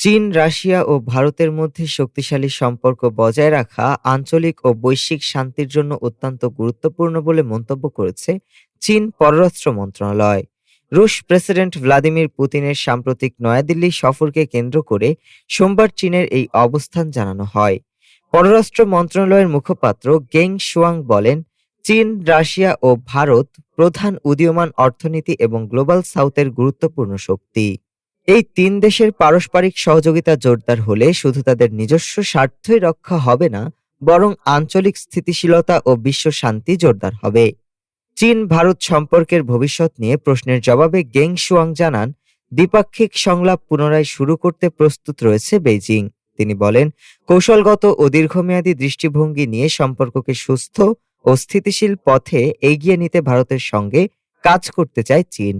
চীন, রাশিয়া ও ভারতের মধ্যে শক্তিশালী সম্পর্ক বজায় রাখা আঞ্চলিক ও বৈশ্বিক শান্তির জন্য অত্যন্ত গুরুত্বপূর্ণ বলে মন্তব্য করেছে চীন পররাষ্ট্র মন্ত্রণালয়। রুশ প্রেসিডেন্ট ভ্লাদিমির পুতিনের সাম্প্রতিক নয়াদিল্লি সফরকে কেন্দ্র করে সোমবার চীনের এই অবস্থান জানানো হয়। পররাষ্ট্র মন্ত্রণালয়ের মুখপাত্র গেং শুয়াং বলেন, চীন, রাশিয়া ও ভারত প্রধান উদীয়মান অর্থনীতি এবং গ্লোবাল সাউথের গুরুত্বপূর্ণ শক্তি। এই তিন দেশের পারস্পরিক সহযোগিতা জোরদার হলে শুধু তাদের নিজস্ব স্বার্থই রক্ষা হবে না, বরং আঞ্চলিক স্থিতিশীলতা ও বিশ্ব শান্তি জোরদার হবে। চীন ভারত সম্পর্কের ভবিষ্যৎ নিয়ে প্রশ্নের জবাবে গেং শুয়াং জানান, দ্বিপাক্ষিক সংলাপ পুনরায় শুরু করতে প্রস্তুত রয়েছে বেইজিং। তিনি বলেন, কৌশলগত ও দীর্ঘমেয়াদী দৃষ্টিভঙ্গি নিয়ে সম্পর্ককে সুস্থ ও স্থিতিশীল পথে এগিয়ে নিতে ভারতের সঙ্গে কাজ করতে চায় চীন।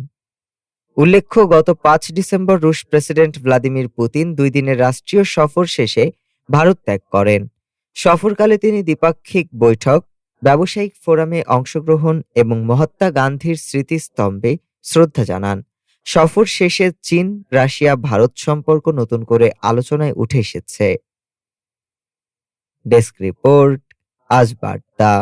উল্লেখ্য, গত পাঁচ ডিসেম্বর রুশ প্রেসিডেন্ট ভ্লাদিমির পুতিন দুই দিনের রাষ্ট্রীয় সফর শেষে ভারত ত্যাগ করেন। সফরকালে তিনি দ্বিপাক্ষিক বৈঠক, ব্যবসায়িক ফোরামে অংশগ্রহণ এবং মহাত্মা গান্ধীর স্মৃতিস্তম্ভে শ্রদ্ধা জানান। সফর শেষে চীন, রাশিয়া, ভারত সম্পর্ক নতুন করে আলোচনায় উঠে এসেছে। ডেস্ক রিপোর্ট, আজ বার্তা।